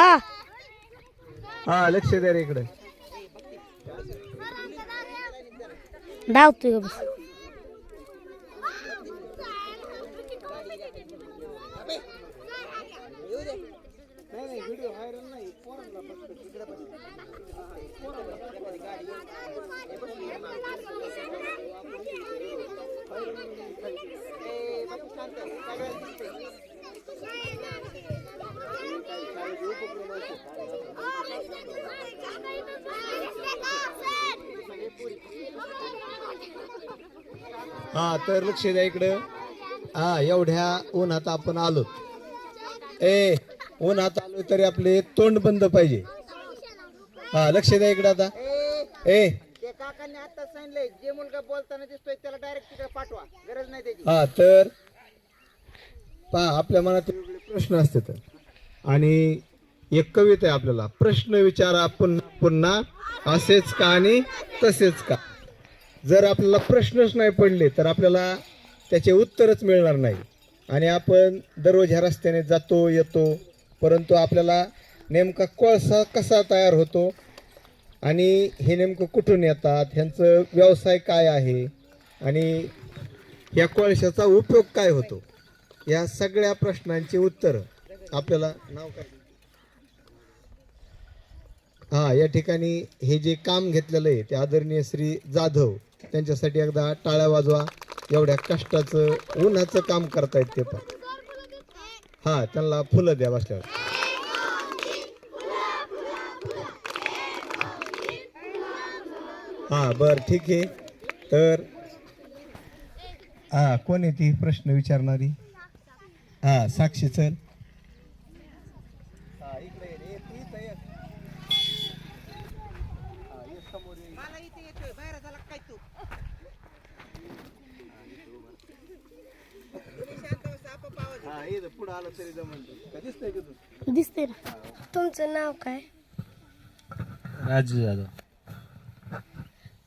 हा हा लक्ष द्या रे इकडे धावतोय का बस हा तर लक्ष द्या इकडं. हा एवढ्या उन्हात आपण आलो. ए उन्हात आलो तरी आपले तोंड बंद पाहिजे. हा लक्ष द्या इकडं आता. ए काकांनी आता सांगितलंय जे मुलगा बोलताना दिसतोय त्याला डायरेक्ट तिकडे पाठवा. गरज नाही त्याची. हा तर पहा आपल्या मनात वेगवेगळे प्रश्न असते तर आणि एक कविता आहे आपल्याला प्रश्न विचारा पुन्हा पुन्हा असेच का आणि तसेच का? जर आपल्याला प्रश्नच नाही पडले तर आपल्याला त्याचे उत्तरच मिळणार नाही. आणि आपण दररोज ह्या रस्त्याने जातो येतो परंतु आपल्याला नेमका कोळसा कसा तयार होतो आणि हे नेमकं कुठून येतात ह्यांचं व्यवसाय काय आहे आणि या कोळशाचा उपयोग काय होतो या सगळ्या प्रश्नांची उत्तर आपल्याला नाव काय? हां या ठिकाणी हे जे काम घेतलेलं आहे ते आदरणीय श्री जाधव त्यांच्यासाठी एकदा टाळ्या वाजवा. एवढ्या कष्टाचं उन्हाचं काम करतायत ते पण. हा त्यांना फुलं द्या बसल्यावर. हा बर ठीक आहे. तर हा कोण आहे ती प्रश्न विचारणारी? हा साक्षी चल मला इथे येतोय बाहेर झाला काय तू शांत बसा, पुढे आलं तरी जमल दिसतंय का तू दिसते ना. तुमचं नाव काय? राजू जाधव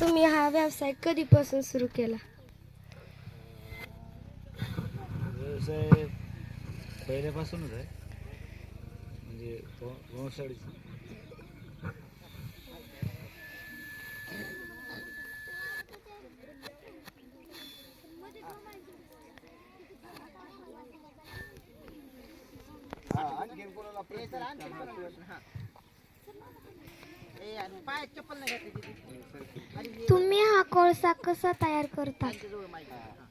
तुम्ही हा व्यवसाय कधीपासून सुरू केला? व्यवसाय पहिल्यापासूनच आहे. म्हणजे व- वंशाळीच हे तर आणखी मला प्रश्न, हा. ए, आणि पायात चप्पल नाही घातली तिथे. आणि हे तुम्ही हा कोळसा कसा तयार करता. हा, हा.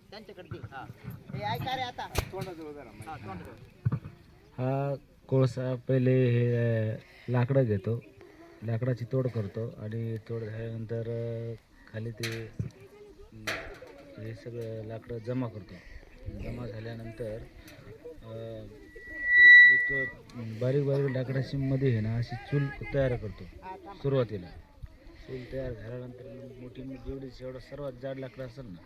हे हा. हा कोळसा पहिले हे लाकडं घेतो. लाकडाची तोड करतो आणि तोड झाल्यानंतर खाली ते हे सगळं लाकडं जमा करतो. जमा झाल्यानंतर एक बारीक बारीक लाकडाशीमध्ये आहे ना अशी चूल तयार करतो सुरुवातीला. चूल तयार झाल्यानंतर मग मोठी जेवढी जेवढं सर्वात जाड लाकडं असेल ना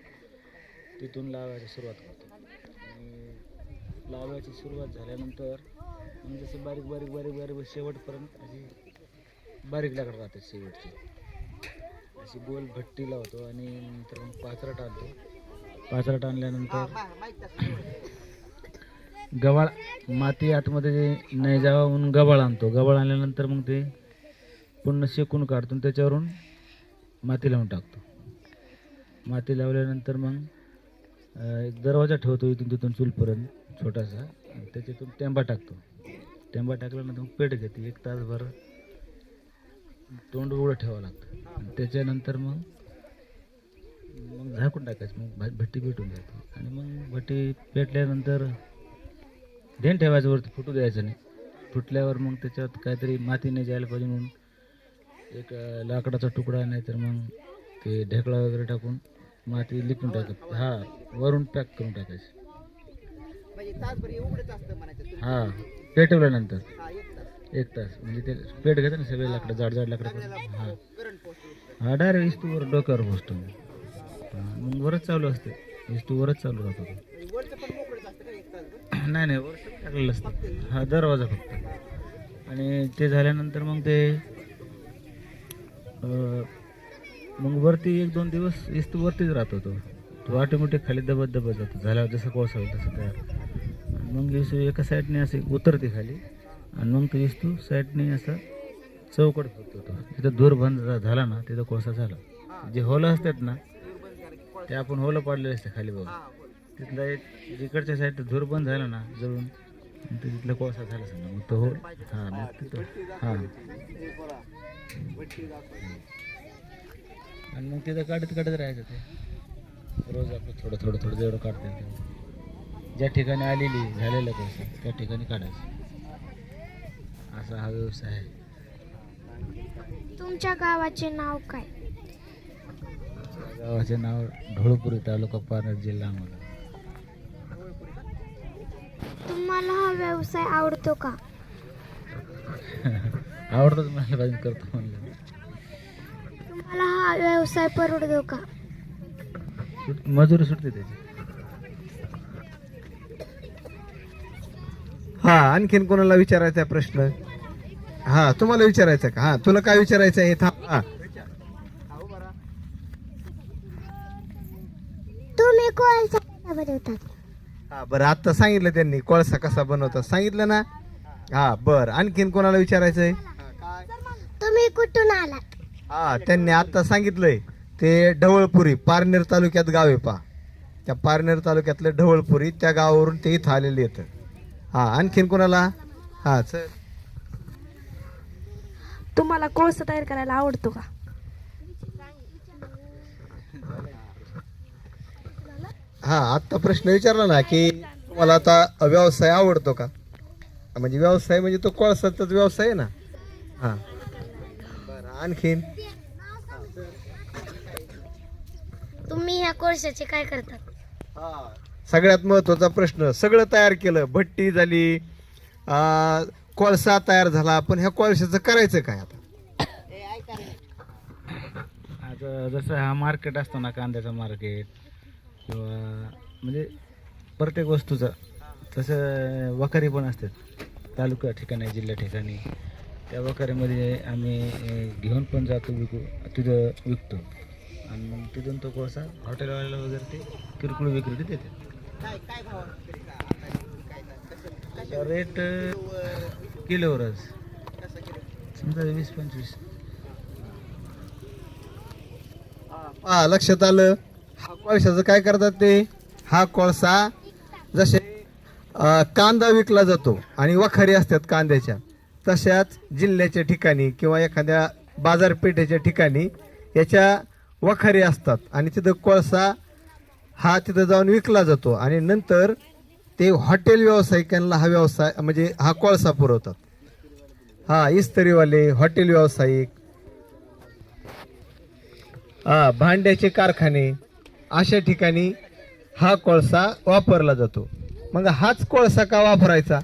तिथून लावायची सुरुवात करतो. आणि लावायची सुरुवात झाल्यानंतर मग जसं बारीक बारीक बारीक बारीक शेवटपर्यंत अशी बारीक लाकडं राहतात शेवटची. अशी गोल भट्टी लावतो आणि नंतर मग पाचरट आणतो. पाचरट आणल्यानंतर गव्हाळ माती आतमध्ये नाही जावा म्हणून गव्हाळ आणतो. गव्हाळ आणल्यानंतर मग ते पूर्ण शेकून काढतो त्याच्यावरून माती लावून टाकतो. माती लावल्यानंतर मग एक दरवाजा ठेवतो इथून तिथून चूलपर्यंत छोटासा. आणि त्याच्यातून टेंबा टाकतो. टेंबा टाकल्यानंतर मग पेट घेते. एक तासभर तोंड उघडं ठेवावं लागतं. आणि त्याच्यानंतर मग मग झाकून टाकायचं. मग भा- भट्टी पेटून जाते. आणि मग भट्टी पेटल्यानंतर ध्यान ठेवायचं वरती फुटू द्यायचं नाही. फुटल्यावर मग त्याच्यात काहीतरी माती नाही जायला पाहिजे म्हणून एक लाकडाचा तुकडा नाही तर मग ते ढेकळा वगैरे टाकून माती लिपून टाकत हा वरून पॅक करून टाकायचं. म्हणजे हे पेटवल्यानंतर एक तास. म्हणजे ते पेट घेतं ना सगळे लाकडं जाड जाड लाकडं हा. हा डायरेक्ट इस्तूवर डोक्यावर पोचतो मग वरच चालू असते. इस्तूवरच चालू राहतो. नाही नाही वर टाकलेलं असतं. हा दरवाजा फक्त. आणि ते झाल्यानंतर मग ते मग वरती एक दोन दिवस इस्त वरतीच राहतो तो तो ऑटोमॅटिक खाली दबत दबत जातो. झाल्यावर जसं कोळसा तसं तयार. मग इस्तू एका साईडने असे उतरते खाली. आणि मग तो इस्तू साईडने असं चौकट होतो तिथं धूर बंद झाला ना तिथं कोळसा झाला. जे होलं असतात ना ते आपण होलं पाडलेले असते खाली बघून. तिथला एक जिकडच्या साईड धूर बंद झाला ना जळून तिथला कोळसा झाला समजा. मग तो हो हां मग तिथं हां. आणि मग तिथं काढत काढत राहायचं ते. रोज आपलं थोडं थोडं थोडं जेवढं काढता येतं ज्या ठिकाणी आलेली झालेलं कोळसा त्या ठिकाणी काढायचं. असा हा व्यवसाय आहे. तुमच्या गावाचे नाव काय? गावाचे नाव ढोळपुरी तालुका पारनेर जिल्हा तुम्हाला हा व्यवसाय आवडतो का? आवडतंच मला पाहिजे करतो म्हणलं. तुम्हाला हा व्यवसाय परवडतो का? सुट मजुरी सुटते त्याची. हा आणखीन कोणाला विचारायचा आहे प्रश्न? हा तुम्हाला विचारायचं का? हा तुला काय विचारायचं आहे थांब हा. तुम्ही कोळसा बनवतात हा बरं आता सांगितलं त्यांनी कोळसा कसा बनवतात सांगितलं ना? हा बरं आणखीन कोणाला विचारायचं आहे तुम्ही कुठून आलात? हा त्यांनी आता सांगितलंय ते ढवळपुरी पारनेर तालुक्यात गाव आहे पा. त्या पारनेर तालुक्यातलं ढवळपुरी त्या गावावरून ते इथं आलेले येतं हा आणखीन कोणाला? हा चल. तुम्हाला कोळसा तयार करायला आवडतो का? हा आत्ता प्रश्न विचारला ना की तुम्हाला आता व्यवसाय आवडतो का? म्हणजे व्यवसाय म्हणजे तो कोळसाचाच व्यवसाय आहे ना? हा. बरं आणखीन? तुम्ही ह्या कोळशाचे काय करतात सगळ्यात महत्त्वाचा प्रश्न सगळं तयार केलं भट्टी झाली आ, कोळसा तयार झाला पण ह्या कोळशाचं करायचं काय आता? आता जसं हा मार्केट असतो ना कांद्याचा मार्केट किंवा म्हणजे प्रत्येक वस्तूचा तसं वखारी पण असतात. तालुका ठिकाणी जिल्हा ठिकाणी त्या वखारीमध्ये आम्ही घेऊन पण जातो विकू तिथं विकतो. आणि मग तिथून तो कोळसा हॉटेलवाल्याला वगैरे ते किरकोळ विक्री देते रेट किलोवरच समजा वीस पंचवीस. हा लक्षात आलं. कोळशाचं काय करतात ते? हा कोळसा जसे कांदा विकला जातो आणि वखारी असतात कांद्याच्या तशाच जिल्ह्याच्या ठिकाणी किंवा एखाद्या बाजारपेठेच्या ठिकाणी याच्या वखारी असतात. आणि तिथं कोळसा हा तिथं जाऊन विकला जातो आणि नंतर ते हॉटेल व्यावसायिकांना हा व्यवसाय म्हणजे हा कोळसा पुरवतात. हा इस्त्रीवाले हॉटेल व्यावसायिक. हा भांड्याचे कारखाने. अशा ठिकाणी हा कोळसा वापरला जातो. मग हाच कोळसा का वापरायचा?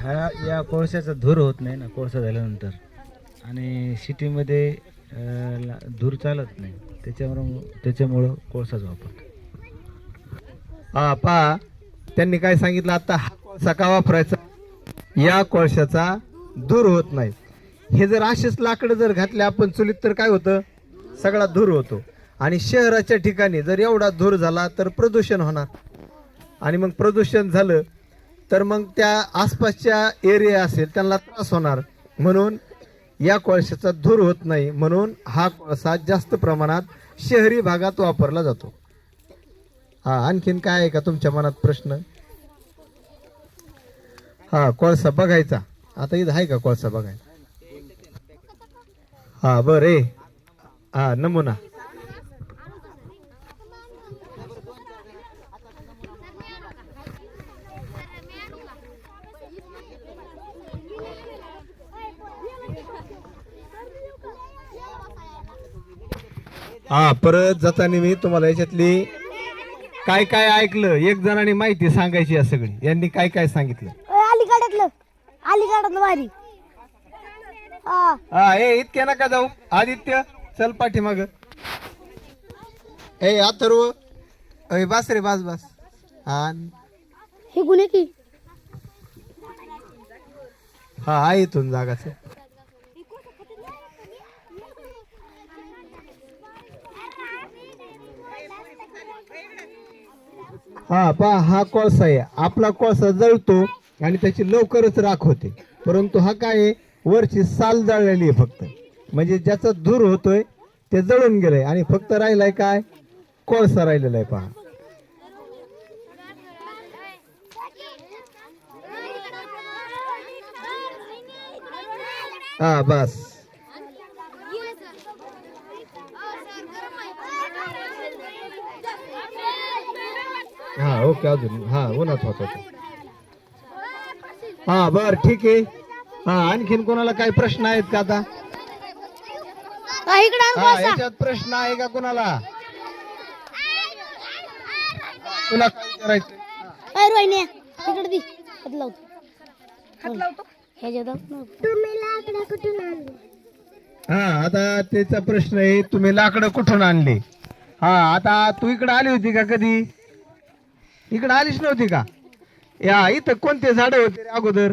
ह्या या कोळशाचा धूर होत नाही ना कोळसा झाल्यानंतर. आणि सिटीमध्ये धूर चालत नाही. त्याच्यामुळं त्याच्यामुळं कोळसाच वापरतो हा पहा त्यांनी काय सांगितलं? आता हा कोळसा का वापरायचा? या कोळशाचा दूर होत नाही. हे जर असेच लाकडं जर घातले आपण चुलीत तर काय होतं? सगळा धूर होतो. आणि शहराच्या ठिकाणी जर एवढा धूर झाला तर प्रदूषण होणार. आणि मग प्रदूषण झालं तर मग त्या आसपासच्या एरिया असेल त्यांना त्रास होणार. म्हणून या कोळशाचा धूर होत नाही. म्हणून हा कोळसा जास्त प्रमाणात शहरी भागात वापरला जातो. हा आणखीन काय आहे का तुमच्या मनात प्रश्न? हा कोळसा बघायचा. आता इथं आहे का कोळसा बघायचा हा बरं आहे हा नमुना हा परत जाताना मी तुम्हाला याच्यातली काय काय ऐकलं एक जणांनी माहिती सांगायची आहे सगळी. यांनी काय काय सांगितलं? अलीकडतलं. अलीकडतलं हा. हा ए इतक्या नका जाऊ. आदित्य चल पाठीमाग ए अथर्व अय बस रे बस बस. हा. हे गुन्हे की? हा आहे इथून जागाच. हा हा पहा हा कोळसा आहे. आपला कोळसा जळतो आणि त्याची लवकरच राख होते. परंतु हा काय आहे? वरची साल जळलेली आहे फक्त. म्हणजे ज्याचं धूर होतोय ते जळून गेलंय आणि फक्त राहिलंय काय? कोळसा राहिलेला आहे पहा. हा बस. हा ओके अजून. हा उन्हात होता. हा बर ठीक आहे. हा आणखीन कोणाला काही प्रश्न आहेत का आता? इकडं हा याच्यात प्रश्न आहे का कोणाला? तुला काय विचारायचं रोहिणी इकडे दी. हात लावतो. हात लावतो? ह्याच्यात तुम्ही लाकडं कुठून आणली? हा आता त्याचा प्रश्न आहे तुम्ही लाकडं कुठून आणले? हा आता तू इकडे आली होती का कधी? इकडे आलीच नव्हती का? या इथं कोणते झाड होते रे अगोदर?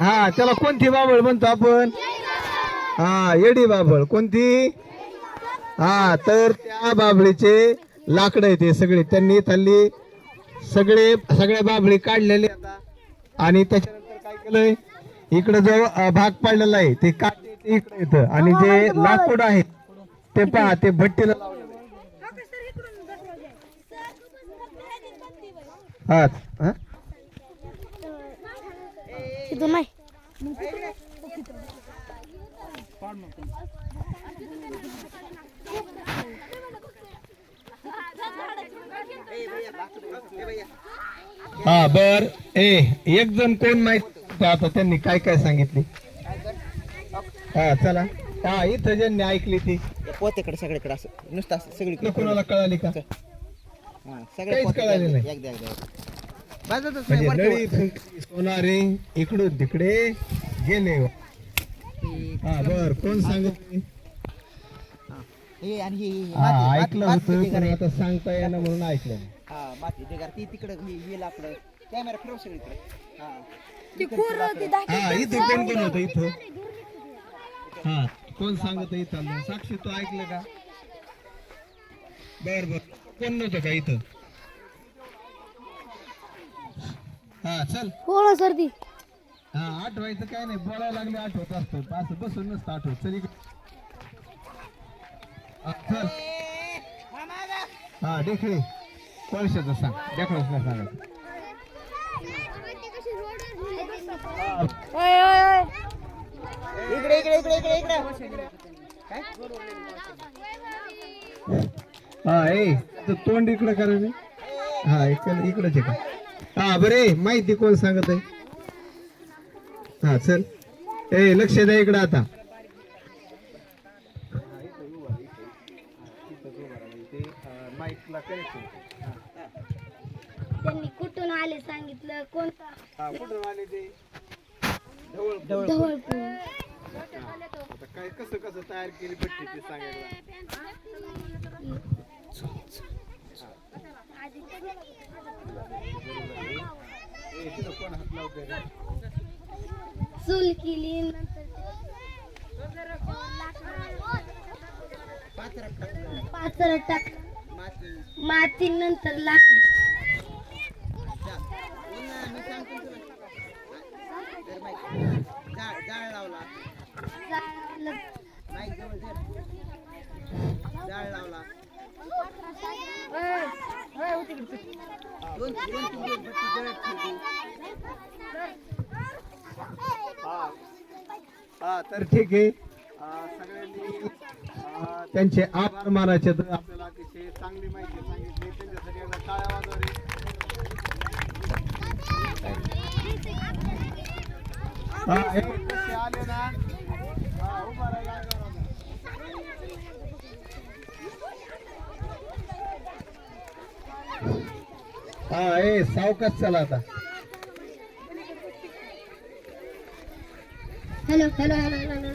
हा त्याला कोणती बाबळ म्हणतो आपण? हा येडी बाभळ कोणती? हा तर त्या बाबळीचे लाकडं आहे ते सगळे. त्यांनी त्यांनी सगळे सगळ्या बाबळी काढलेले आता. आणि त्याच्यानंतर काय केलंय? इकडे जो भाग पडलेला आहे ते काढले इकडे येतं. आणि जे लाकूड आहे ते पहा ते भट्टीला हा हा? बर. ए एक जण कोण माहिती आता त्यांनी काय काय सांगितले? हा चला. हा इथं ज्यांनी ऐकली ती. पोतेकडे सगळीकडे असं नुसतं असं सगळीकडे कोणाला कळाली का? हा, सगळे काहीच पोते कळालं नाही. एकदा एकदा बाजूतच म्हणजे वरती नळी वर. फुंकरी सोनारे इकडून तिकडे गेले हा बर. कोण सांगत हे. आणि हे- हे हा माती- ऐकलं माती- होतं पण आता सांगता येणं म्हणून ऐकलं नाही. हा ढिगार ती तिकडे हे हे लाकडं. कॅमेरा फिरव सगळीकडे. हा. हा इथं कोण कोण होतं इथं. हा कोण सांगत इथं? साक्षी तू ऐकलं का? बर बर. कोण नव्हतं का इथं? हा चल. हो ना सर्दी. हा आठवायचं काय नाही. बोलायला लागले आठवत असतं. असं बसून नसतं आठवत. चल इकडे. हा, चल. हा देखळे कोळशाचं सांग. नाही सांगायचं इकडे इकडे इकडे इकडे इकडे. हा ए तर तोंड इकडे करा रे हा इकडे इकडेच आहे का हा बरे माहिती कोण सांगत आहे? हा चल. ए लक्ष द्या इकडे आता. त्यांनी कुठून आले सांगितलं? कोणता? कुठून आले ते? काय कसं कसं तयार केली पट्टी ते सांगायला? चूल केली नंतर टाक माती नंतर लाकडी. जाळ लावला. दोन दोन तीन हा तर ठीक आहे अं, सगळ्यांनी त्यांचे आभार मानायचे तर आपल्याला अतिशय चांगली माहिती सांगितली. त्यांच्यासाठी सगळ्यांना टाळ्या वाजवा हा, हे कसे आले ना? हा, ए सावकाश चला आता. Hello hello. हॅलो हॅलो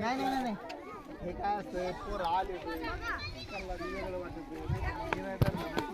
नाही नाही, नाही. हे काय असतं? पोर आले ते त्यांना वेगळं वाटत